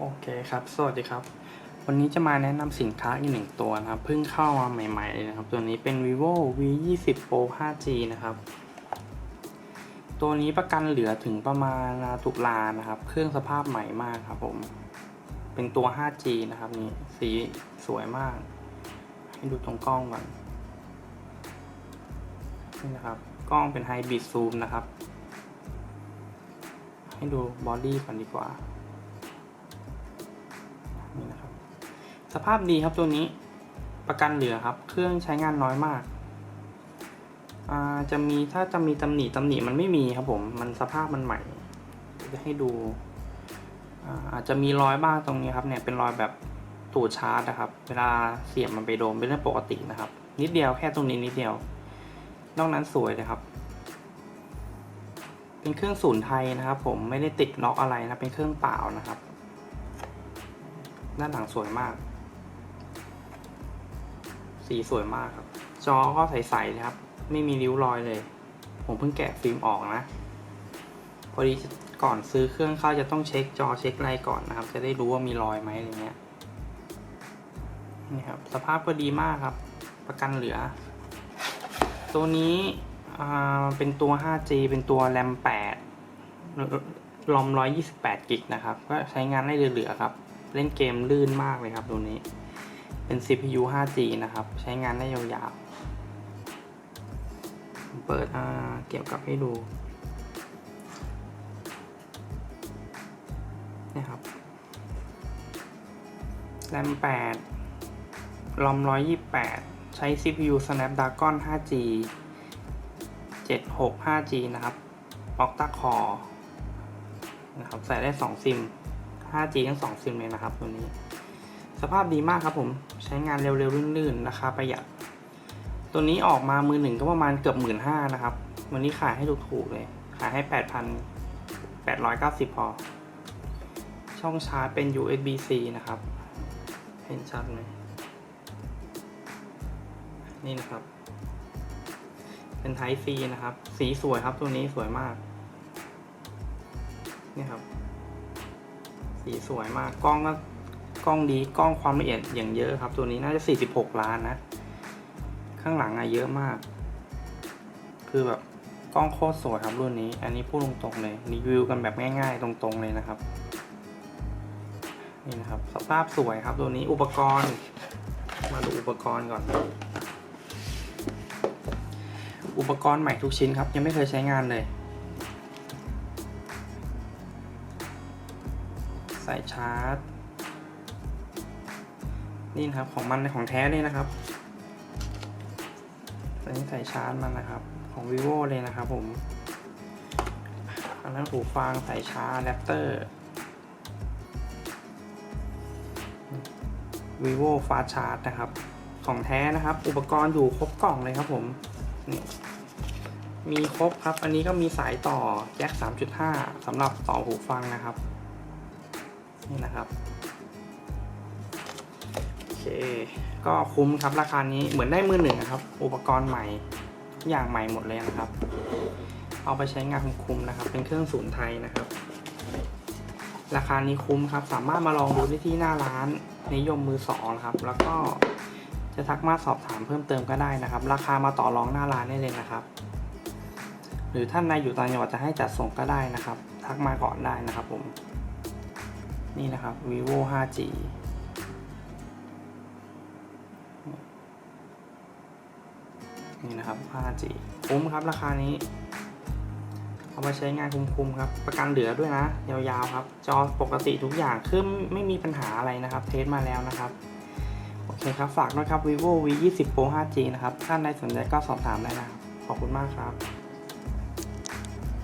โอเคครับ สวัสดีครับ วันนี้จะมาแนะนำสินค้าอีกหนึ่งตัวนะครับ เพิ่งเข้ามาใหม่ๆเลยนะครับ ตัวนี้เป็น vivo v 2 0 pro 5g นะครับ ตัวนี้ประกันเหลือถึงประมาณตุลานะครับ เครื่องสภาพใหม่มากครับผม เป็นตัว 5g นะครับนี่ สีสวยมาก ให้ดูตรงกล้องก่อน นี่นะครับ กล้องเป็นไฮบริดซูมนะครับ ให้ดูบอดี้ก่อนดีกว่า สภาพดีครับตัวนี้ประกันเหลือครับ เครื่องใช้งานน้อยมากาจะมีถ้าจะมีตำหนิตำหนิมันไม่มีครับผม มันสภาพมันใหม่ จะให้ดูอาอาจจะมีรอยบ้างตรงนี้ครับเนี่ยเป็นรอยแบบตูดชาร์จนะครับ เวลาเสียบมันไปโดนเป็นเรื่องปกตินะครับ นิดเดียวแค่ตรงนี้นิดเดียว นอกนั้นสวยเลยครับ เป็นเครื่องศูนย์ไทยนะครับ ผมไม่ได้ติดล็อกอะไรนะเป็นเครื่องเปล่านะครับ ด้านหลังสวยมาก สีสวยมากครับ จอก็ใสๆเลยครับ ไม่มีริ้วรอยเลย ผมเพิ่งแกะฟิล์มออกนะ พอดีก่อนซื้อเครื่องเข้าจะต้องเช็คจอเช็คอะไรก่อนนะครับ จะได้รู้ว่ามีรอยไหมอะไรเงี้ย นี่ครับ สภาพก็ดีมากครับ ประกันเหลือ ตัวนี้เป็นตัว 5G เป็นตัวแรม8รอม128กิกนะครับ ก็ใช้งานได้เหลือๆครับ เล่นเกมลื่นมากเลยครับตัวนี้ เป็น CPU 5G นะครับ ใช้งานได้ยาวๆ เปิดเกี่ยวกับให้ดูนี่ครับแรม8รอม128 ใช้ CPU Snapdragon 5G 76 5G นะครับ Octa Core นะครับ ใส่ได้ 2 ซิม 5G ทั้ง 2 ซิมเลยนะครับ ตัวนี้ สภาพดีมากครับผมใช้งานเร็วๆลื่นๆราคาประหยัด ตัวนี้ออกมามือหนึ่งก็ประมาณเกือบหมื่นห้านะครับ วันนี้ขายให้ถูกๆเลย ขายให้8,890พอ ช่องชาร์จเป็น USB-C นะครับ เห็นชัดไหมนี่นะครับ เป็น Type C นะครับ สีสวยครับตัวนี้สวยมาก นี่ครับ สีสวยมากกล้องก็ กล้องดีกล้องความละเอียดอย่างเยอะครับ ตัวนี้น่าจะ 46 ล้านนะ ข้างหลังอะเยอะมาก คือแบบกล้องโคตรสวยครับรุ่นนี้ อันนี้พูดตรงๆเลยรีวิวกันแบบง่าย ๆ ตรงๆเลยนะครับนี่นะครับสภาพสวยครับตัวนี้อุปกรณ์ มาดูอุปกรณ์ก่อน อุปกรณ์ใหม่ทุกชิ้นครับ ยังไม่เคยใช้งานเลย สายชาร์จ นี่นะครับของมันของแท้เลยนะครับอันนี้สายชาร์จมันนะครับ ของ vivo เลยนะครับผม อันนั้นหูฟังสายชาร์จแรปเตอร์ vivo fast charge นะครับ ของแท้นะครับ อุปกรณ์อยู่ครบกล่องเลยครับผมนี่มีครบครับ อันนี้ก็มีสายต่อแจ็ค3.5สำหรับต่อหูฟังนะครับ นี่นะครับ ก็คุ้มครับราคานี้เหมือนได้มือหนึ่งครับ อุปกรณ์ใหม่อย่างใหม่หมดเลยนะครับ เอาไปใช้งานคุ้มๆนะครับ เป็นเครื่องศูนย์ไทยนะครับ ราคานี้คุ้มครับ สามารถมาลองดูได้ที่หน้าร้านนิยมมือสองนะครับ แล้วก็จะทักมาสอบถามเพิ่มเติมก็ได้นะครับ ราคามาต่อรองหน้าร้านได้เลยนะครับ หรือท่านใดอยู่ต่างจังหวัดจะให้จัดส่งก็ได้นะครับ ทักมาก่อนได้นะครับผม นี่นะครับ vivo 5G นี่นะครับ 5G คุ้มครับราคานี้ เอามาใช้งานคุ้มๆครับ ประกันเหลือด้วยนะ ยาวๆครับ จอปกติทุกอย่างคือไม่มีปัญหาอะไรนะครับ เทสมาแล้วนะครับ โอเคครับ ฝากด้วยครับ vivo v 2 0 pro 5G นะครับ ท่านใดสนใจก็สอบถามได้นะครับ ขอบคุณมากครับ